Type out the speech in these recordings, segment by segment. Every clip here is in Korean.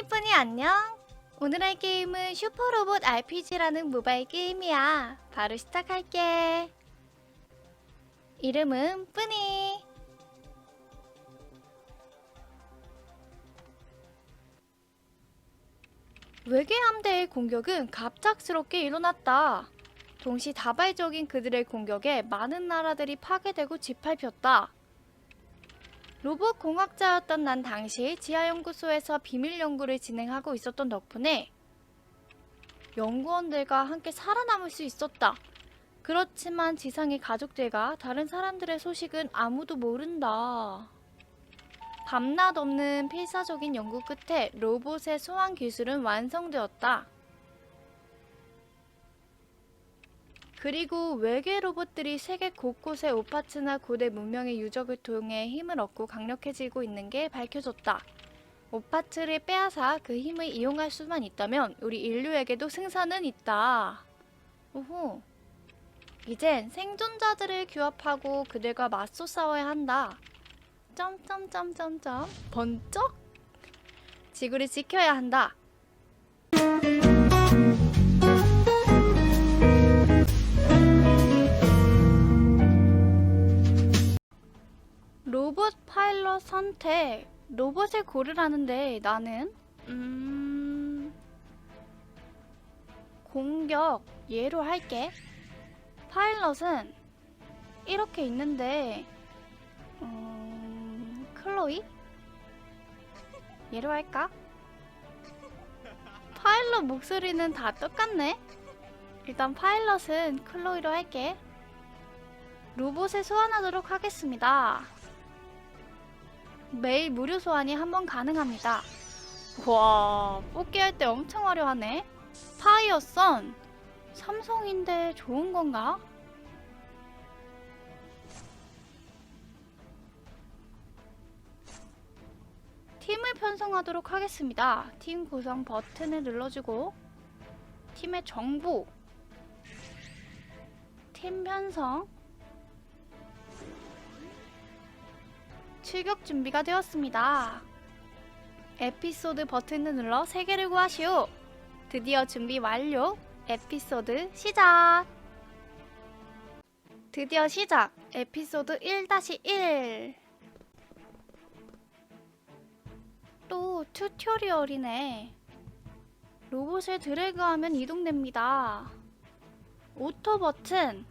뿌니뿌니 안녕. 오늘 할 게임은 슈퍼로봇 RPG라는 모바일 게임이야. 바로 시작할게. 이름은 뿌니. 외계 함대의 공격은 갑작스럽게 일어났다. 동시 다발적인 그들의 공격에 많은 나라들이 파괴되고 짓밟혔다. 로봇 공학자였던 난 당시 지하연구소에서 비밀 연구를 진행하고 있었던 덕분에 연구원들과 함께 살아남을 수 있었다. 그렇지만 지상의 가족들과 다른 사람들의 소식은 아무도 모른다. 밤낮 없는 필사적인 연구 끝에 로봇의 소환 기술은 완성되었다. 그리고 외계 로봇들이 세계 곳곳의 오파츠나 고대 문명의 유적을 통해 힘을 얻고 강력해지고 있는 게 밝혀졌다. 오파츠를 빼앗아 그 힘을 이용할 수만 있다면 우리 인류에게도 승산은 있다. 오호. 이젠 생존자들을 규합하고 그들과 맞서 싸워야 한다. 점점점점점 번쩍 지구를 지켜야 한다. 로봇 파일럿 선택. 로봇을 고르라는데 나는 음 공격 얘로 할게. 파일럿은 이렇게 있는데 음 클로이 얘로 할까? 파일럿 목소리는 다 똑같네. 일단 파일럿은 클로이로 할게. 로봇을 소환하도록 하겠습니다. 매일 무료 소환이 한 번 가능합니다. 와, 뽑기 할 때 엄청 화려하네. 파이어선 삼성인데 좋은 건가? 팀을 편성하도록 하겠습니다. 팀 구성 버튼을 눌러주고 팀의 정보 팀 편성 출격 준비가 되었습니다. 에피소드 버튼을 눌러 3개를 구하시오. 드디어 준비 완료. 에피소드 시작. 드디어 시작. 에피소드 1-1. 또 튜토리얼이네. 로봇을 드래그하면 이동됩니다. 오토 버튼.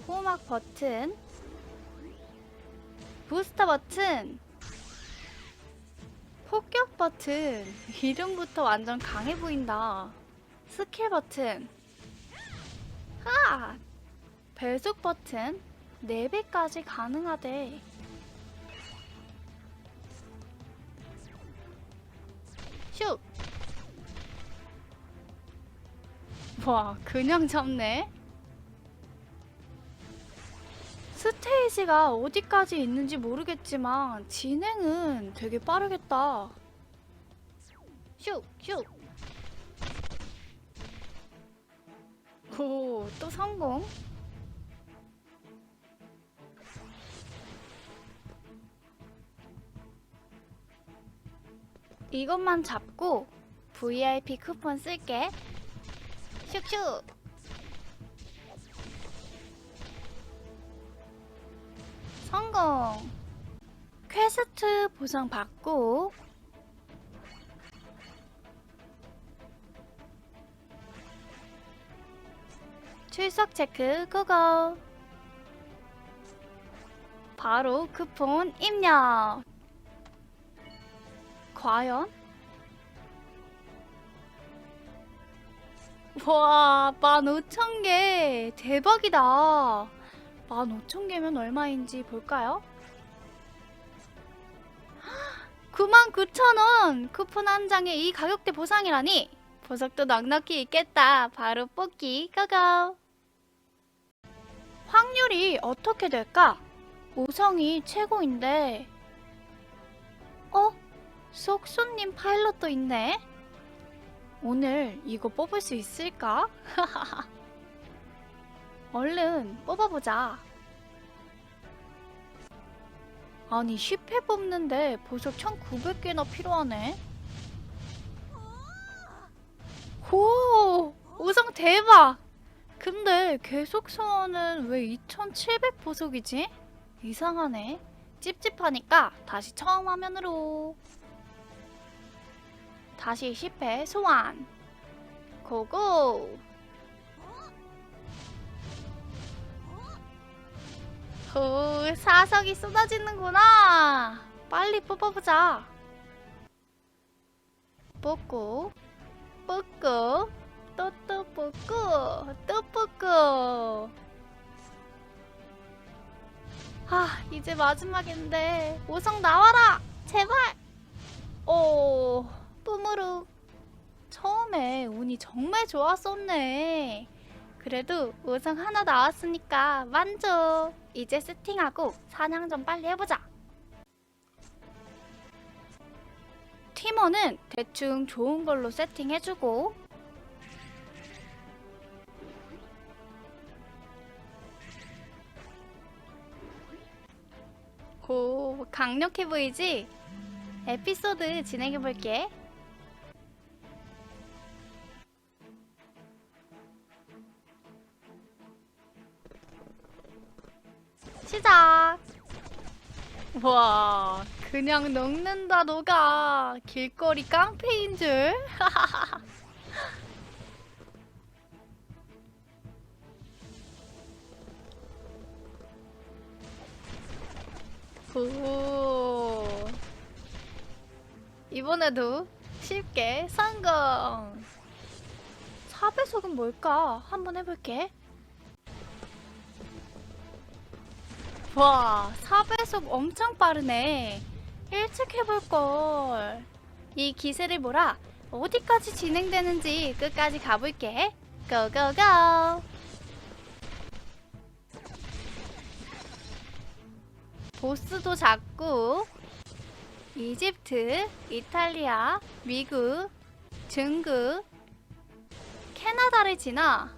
보호막 버튼 부스터 버튼 폭격 버튼. 이름부터 완전 강해 보인다. 스킬 버튼. 하! 배속 버튼. 4배까지 가능하대. 슉 와, 그냥 잡네. 스테이지가 어디까지 있는지 모르겠지만 진행은 되게 빠르겠다. 슉, 슉. 오, 또 성공. 이것만 잡고 VIP 쿠폰 쓸게. 슉슉. 성공. 퀘스트 보상 받고 출석 체크 고고. 바로 쿠폰 입력. 과연? 와, 15,000개. 대박이다. 15,000개면 얼마인지 볼까요? 99,000원! 쿠폰 한 장에 이 가격대 보상이라니! 보석도 넉넉히 있겠다. 바로 뽑기 고고! 확률이 어떻게 될까? 5성이 최고인데 어? 속손님 파일럿도 있네? 오늘 이거 뽑을 수 있을까? 얼른 뽑아보자. 아니 10회 뽑는데 보석 1900개나 필요하네. 오! 우성 대박! 근데 계속 소원은 왜 2700 보석이지? 이상하네. 찝찝하니까 다시 처음 화면으로. 다시 10회 소환. 고고! 오, 사석이 쏟아지는구나. 빨리 뽑아보자. 뽑고, 뽑고, 또 또 뽑고, 또 뽑고. 아, 이제 마지막인데. 오성 나와라! 제발! 오, 뿜으로. 처음에 운이 정말 좋았었네. 그래도 우승 하나 나왔으니까 만족. 이제 세팅하고 사냥 좀 빨리 해보자. 팀원은 대충 좋은 걸로 세팅해주고 오, 강력해 보이지? 에피소드 진행해볼게. 시작! 와, 그냥 녹는다, 녹아. 길거리 깡패인 줄. 오. 이번에도 쉽게 성공! 4배속은 뭘까? 한번 해볼게. 와, 4배속 엄청 빠르네. 일찍 해볼걸. 이 기세를 몰아 어디까지 진행되는지 끝까지 가볼게. 고고고! 보스도 작고, 이집트, 이탈리아, 미국, 중국, 캐나다를 지나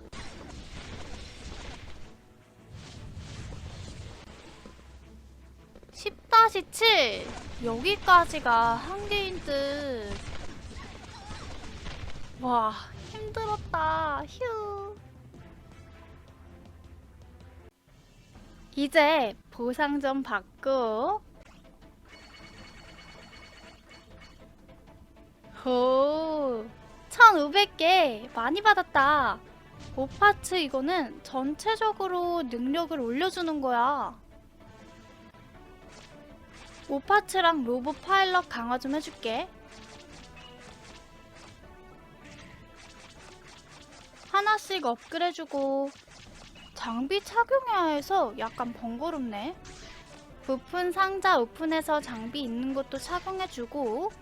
10-7 여기까지가 한계인 듯. 와 힘들었다. 휴. 이제 보상 좀 받고. 오, 1500개 많이 받았다. 오파츠 이거는 전체적으로 능력을 올려주는 거야. 오파츠랑 로봇 파일럿 강화 좀 해줄게. 하나씩 업그레이드주고 장비 착용해야 해서 약간 번거롭네. 부품 상자 오픈해서 장비 있는 것도 착용해주고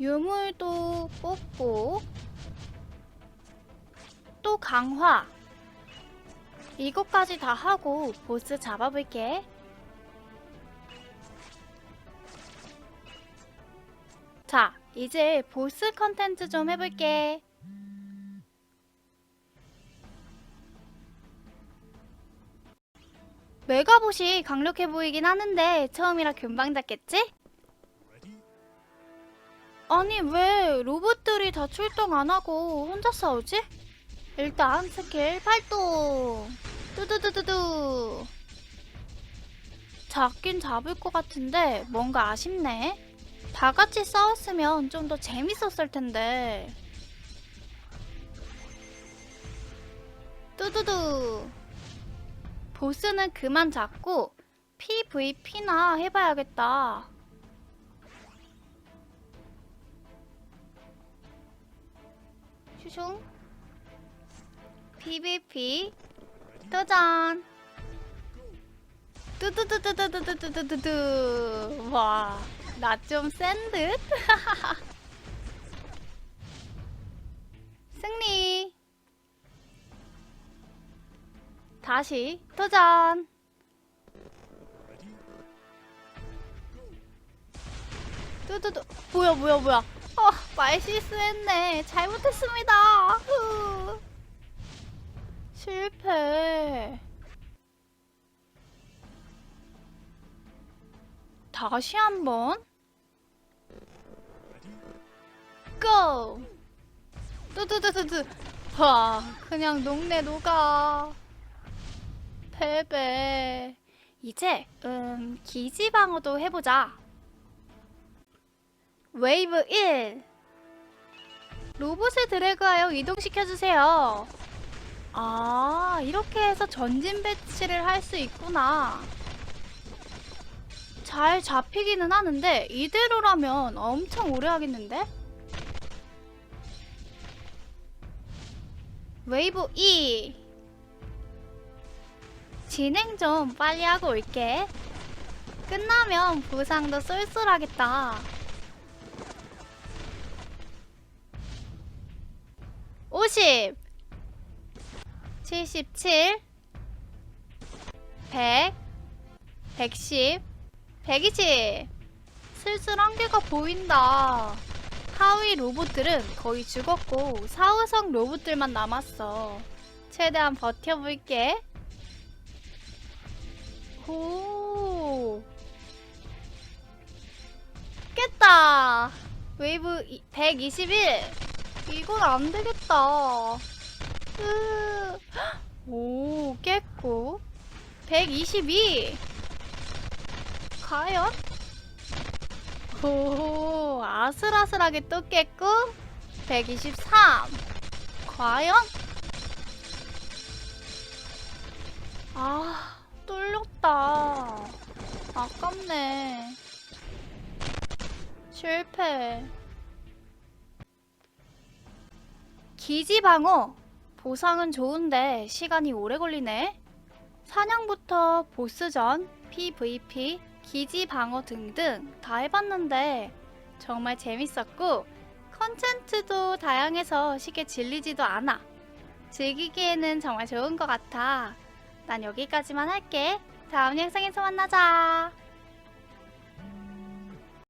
유물도 뽑고 또 강화. 이것까지 다 하고 보스 잡아볼게. 자 이제 보스 컨텐츠 좀 해볼게. 메가봇이 강력해 보이긴 하는데 처음이라 금방 잡겠지? 아니 왜 로봇들이 다 출동 안 하고 혼자 싸우지? 일단 스킬 발동. 뚜두두두두. 잡긴 잡을 것 같은데 뭔가 아쉽네. 다 같이 싸웠으면 좀 더 재밌었을 텐데. 뚜두두. 보스는 그만 잡고 PVP나 해봐야겠다 슝 PVP 도전 뚜뚜뚜뚜뚜뚜뚜뚜뚜뚜 와나 좀 센 듯? 승리 다시 도전 뚜뚜뚜 뭐야 뭐야 뭐야 어, 말 실수했네. 잘못했습니다. 후. 실패. 다시 한번. 고! 뚜두두두두. 와 그냥 녹네 녹아. 패배 이제 음 기지방어도 해보자 웨이브 1 로봇을 드래그하여 이동시켜주세요. 아 이렇게 해서 전진 배치를 할 수 있구나. 잘 잡히기는 하는데 이대로라면 엄청 오래 하겠는데? 웨이브 2 진행 좀 빨리 하고 올게. 끝나면 보상도 쏠쏠하겠다 50 77 100 110 120 슬슬 한계가 보인다. 하위 로봇들은 거의 죽었고 4호성 로봇들만 남았어. 최대한 버텨볼게. 오 깼다. 웨이브 이- 121 이건 안 되겠다. 으, 오 깼고 122 과연? 오, 아슬아슬하게 또 깼고 123 과연? 아, 뚫렸다. 아깝네. 실패 기지방어 보상은 좋은데 시간이 오래 걸리네 사냥부터 보스전, PVP, 기지방어 등등 다 해봤는데 정말 재밌었고 컨텐츠도 다양해서 쉽게 질리지도 않아. 즐기기에는 정말 좋은 것 같아. 난 여기까지만 할게. 다음 영상에서 만나자.